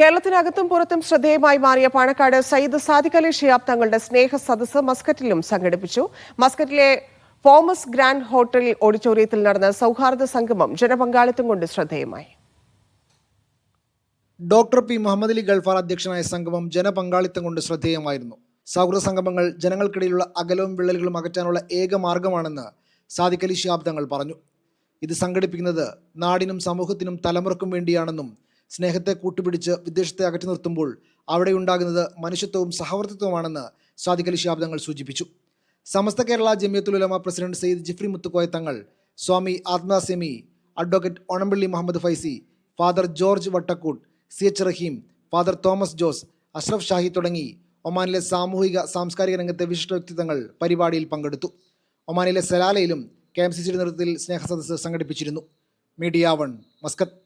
കേരളത്തിനകത്തും പുറത്തും ശ്രദ്ധേയമായി മാറിയ പാണക്കാട് സയ്യിദ് സാദിഖ് അലി ഷിയാബ് തങ്ങളുടെ സ്നേഹ സദസ്സ് മസ്കറ്റിലും സംഘടിപ്പിച്ചു. മസ്കറ്റിലെ ഫോമസ് ഗ്രാൻഡ് ഹോട്ടൽ ഓഡിറ്റോറിയത്തിൽ നടന്ന സൗഹാർദ്ദ സംഗമം ജനപങ്കാളിത്തം കൊണ്ട് ശ്രദ്ധേയമായി. ഡോക്ടർ പി മുഹമ്മദ് അലി ഗൾഫാർ അധ്യക്ഷനായ സംഗമം ജനപങ്കാളിത്തം കൊണ്ട് ശ്രദ്ധേയമായിരുന്നു. സൗഹൃദ സംഗമങ്ങൾ ജനങ്ങൾക്കിടയിലുള്ള അകലവും വിള്ളലുകളും അകറ്റാനുള്ള ഏക മാർഗമാണെന്ന് സാദിഖ് അലി ഷിയാബ് തങ്ങൾ പറഞ്ഞു. ഇത് സംഘടിപ്പിക്കുന്നത് നാടിനും സമൂഹത്തിനും തലമുറക്കും വേണ്ടിയാണെന്നും സ്നേഹത്തെ കൂട്ടുപിടിച്ച് വിദേശത്തെ അകറ്റി നിർത്തുമ്പോൾ അവിടെ ഉണ്ടാകുന്നത് മനുഷ്യത്വവും സഹവർത്തിത്വമാണെന്ന് സാദിഖ് അലി ശാബ്ദങ്ങൾ സൂചിപ്പിച്ചു. Samastha Kerala Jamiyyathul Ulama president Syed Jifri Muthukoya Thangal Swami ആത്മാസെമി advocate Onampally Muhammad Faizy father George Vattakoottu C H Rahim father Thomas Jose Ashraf Shahi തുടങ്ങി ഒമാനിലെ സാമൂഹിക സാംസ്കാരിക രംഗത്തെ വിശിഷ്ട വ്യക്തിത്വങ്ങൾ പരിപാടിയിൽ പങ്കെടുത്തു. ഒമാനിലെ സലാലയിലും കെ എം സി സിയുടെ നേതൃത്വത്തിൽ സ്നേഹസദസ്സ് സംഘടിപ്പിച്ചിരുന്നു. Media one Muscat.